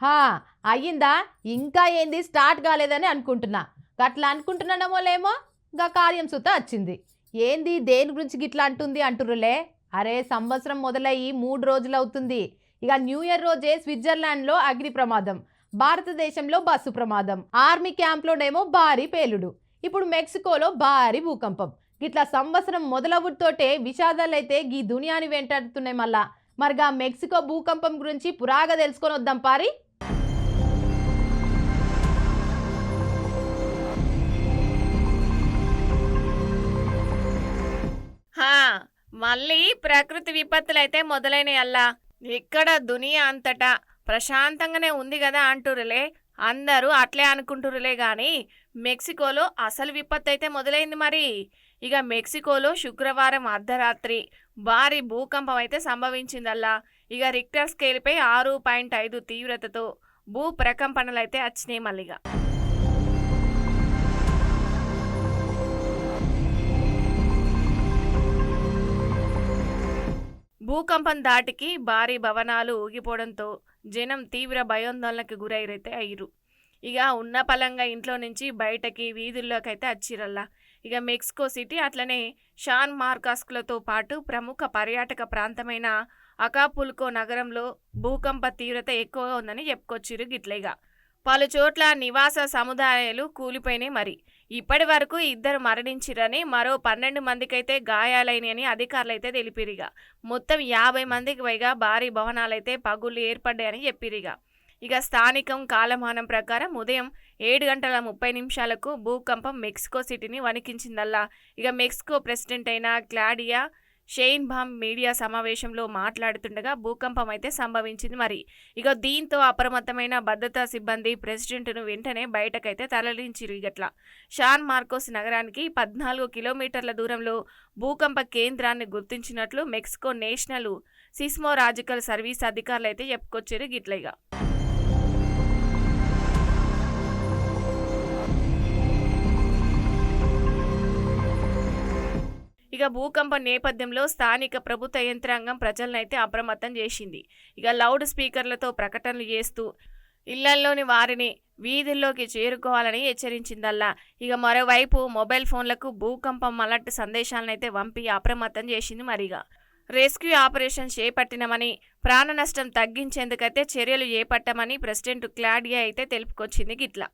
హా అయ్యిందా? ఇంకా ఏంది? స్టార్ట్ కాలేదని అనుకుంటున్నా. గట్లా అనుకుంటున్నానేమో లేమో గా కార్యం సుత వచ్చింది. ఏంది దేని గురించి గిట్లా అంటుంది అంటురులే అరే సంవత్సరం మొదలయ్యి మూడు రోజులు అవుతుంది ఇక న్యూ ఇయర్ రోజే స్విట్జర్లాండ్లో అగ్ని ప్రమాదం భారతదేశంలో బస్సు ప్రమాదం ఆర్మీ క్యాంప్లోనేమో భారీ పేలుడు ఇప్పుడు మెక్సికోలో భారీ భూకంపం. గిట్లా సంవత్సరం మొదలవుతోటే విషాదాలైతే గీ దునియాని వెంటాడుతున్నాయి మళ్ళా. మరిగా మెక్సికో భూకంపం గురించి పురాగా తెలుసుకొని వద్దాం పారి. మళ్ళీ ప్రకృతి విపత్తులైతే అయితే మొదలైనవి అల్లా ఇక్కడ దునియా అంతటా ప్రశాంతంగానే ఉంది కదా అంటురులే. అందరూ అట్లే అనుకుంటురులే గాని మెక్సికోలో అసలు విపత్తు అయితే మొదలైంది మరి. ఇక మెక్సికోలో శుక్రవారం అర్ధరాత్రి భారీ భూకంపం అయితే సంభవించిందల్లా. ఇక రిక్టర్ స్కేల్పై ఆరు పాయింట్ ఐదు తీవ్రతతో భూ ప్రకంపనలు అయితే వచ్చినాయి మళ్ళీగా. భూకంపం దాటికి భారీ భవనాలు ఊగిపోవడంతో జనం తీవ్ర భయాందోళనకు గురైతే అయ్యారు ఇక ఉన్న పలంగా ఇంట్లో నుంచి బయటకి వీధుల్లోకి అయితే వచ్చిరల్లా ఇక మెక్సికో సిటీ అట్లనే షాన్ మార్కాస్కులతో పాటు ప్రముఖ పర్యాటక ప్రాంతమైన అకాపుల్కో నగరంలో భూకంప తీవ్రత ఎక్కువగా ఉందని చెప్పుకొచ్చిరు గిట్లేగా పలు చోట్ల నివాస సముదాయాలు కూలిపోయినాయి మరి. ఇప్పటి వరకు ఇద్దరు మరణించిరని మరో పన్నెండు మందికైతే గాయాలైనని అధికారులైతే తెలిపిరిగా. మొత్తం యాభై మందికి పైగా భారీ భవనాలైతే పగుళ్ళు ఏర్పడ్డాయని చెప్పిరిగా. ఇక స్థానికం కాలమానం ప్రకారం ఉదయం ఏడు గంటల ముప్పై నిమిషాలకు భూకంపం మెక్సికో సిటీని వణికించిందల్లా. ఇక మెక్సికో ప్రెసిడెంట్ అయిన క్లాడియా షెయిన్ భామ్ మీడియా సమావేశంలో మాట్లాడుతుండగా భూకంపం అయితే సంభవించింది మరి. ఇక దీంతో అప్రమత్తమైన భద్రతా సిబ్బంది ప్రెసిడెంట్ను వెంటనే బయటకైతే తరలించిరు ఇగట్ల. షాన్ మార్కోస్ నగరానికి పద్నాలుగు కిలోమీటర్ల దూరంలో భూకంప కేంద్రాన్ని గుర్తించినట్లు మెక్సికో నేషనల్ సిస్మోరాజికల్ సర్వీస్ అధికారులు అయితే చెప్పుకొచ్చారు గిట్లయిగా ఇక భూకంపం నేపథ్యంలో స్థానిక ప్రభుత్వ యంత్రాంగం ప్రజలనైతే అప్రమత్తం చేసింది. ఇక లౌడ్ స్పీకర్లతో ప్రకటనలు చేస్తూ ఇళ్ళల్లోని వారిని వీధుల్లోకి చేరుకోవాలని హెచ్చరించిందల్లా. ఇక మరోవైపు మొబైల్ ఫోన్లకు భూకంపం అలర్ట్ సందేశాలనైతే పంపి అప్రమత్తం చేసింది మరిగా. రెస్క్యూ ఆపరేషన్ చేపట్టినమని ప్రాణ నష్టం తగ్గించేందుకైతే చర్యలు చేపట్టామని ప్రెసిడెంట్ క్లాడియా అయితే తెలుపుకొచ్చింది గిట్లా.